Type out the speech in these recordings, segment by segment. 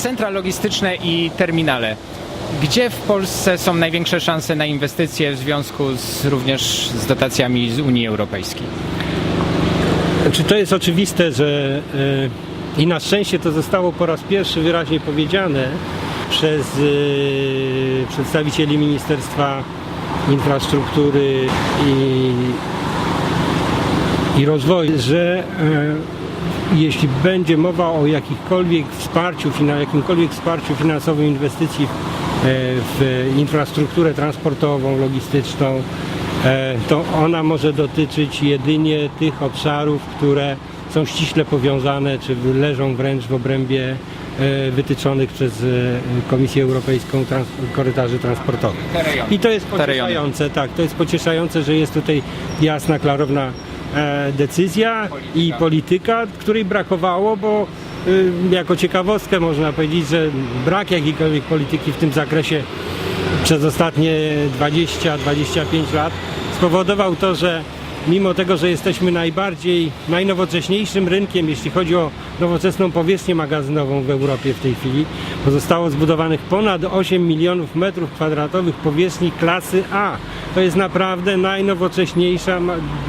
centra logistyczne i terminale. Gdzie w Polsce są największe szanse na inwestycje w związku z, również z dotacjami z Unii Europejskiej? Czy to jest oczywiste, że e, i na szczęście to zostało po raz pierwszy wyraźnie powiedziane przez e, przedstawicieli Ministerstwa Infrastruktury i, i Rozwoju, że e, jeśli będzie mowa o jakichkolwiek wsparciu, jakimkolwiek wsparciu finansowym inwestycji w, e, w infrastrukturę transportową, logistyczną, e, to ona może dotyczyć jedynie tych obszarów, które są ściśle powiązane, czy leżą wręcz w obrębie e, wytyczonych przez Komisję Europejską trans- korytarzy transportowych. I to jest pocieszające, tak, to jest pocieszające, że jest tutaj jasna, klarowna decyzja i polityka, której brakowało, bo y, jako ciekawostkę można powiedzieć, że brak jakiejkolwiek polityki w tym zakresie przez ostatnie 20-25 lat spowodował to, że mimo tego, że jesteśmy najbardziej, najnowocześniejszym rynkiem, jeśli chodzi o nowoczesną powierzchnię magazynową w Europie w tej chwili, bo zostało zbudowanych ponad 8 milionów metrów kwadratowych powierzchni klasy A. To jest naprawdę najnowocześniejsza,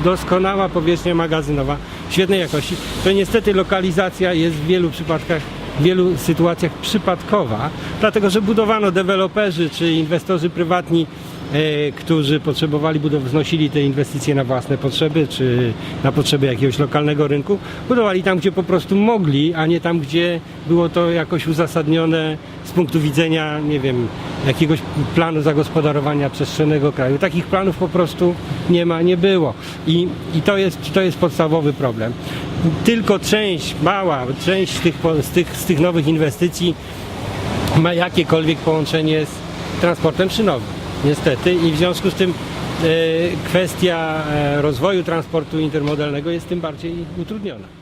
doskonała powierzchnia magazynowa świetnej jakości. To niestety lokalizacja jest w wielu przypadkach w wielu sytuacjach przypadkowa, dlatego że budowano deweloperzy czy inwestorzy prywatni, którzy potrzebowali wznosili te inwestycje na własne potrzeby, czy na potrzeby jakiegoś lokalnego rynku, budowali tam, gdzie po prostu mogli, a nie tam, gdzie było to jakoś uzasadnione z punktu widzenia, nie wiem, jakiegoś planu zagospodarowania przestrzennego kraju. Takich planów po prostu nie ma, nie było. I, i to, jest, to jest podstawowy problem. Tylko część, mała część tych, z, tych, z tych nowych inwestycji ma jakiekolwiek połączenie z transportem szynowym. Niestety i w związku z tym e, kwestia e, rozwoju transportu intermodalnego jest tym bardziej utrudniona.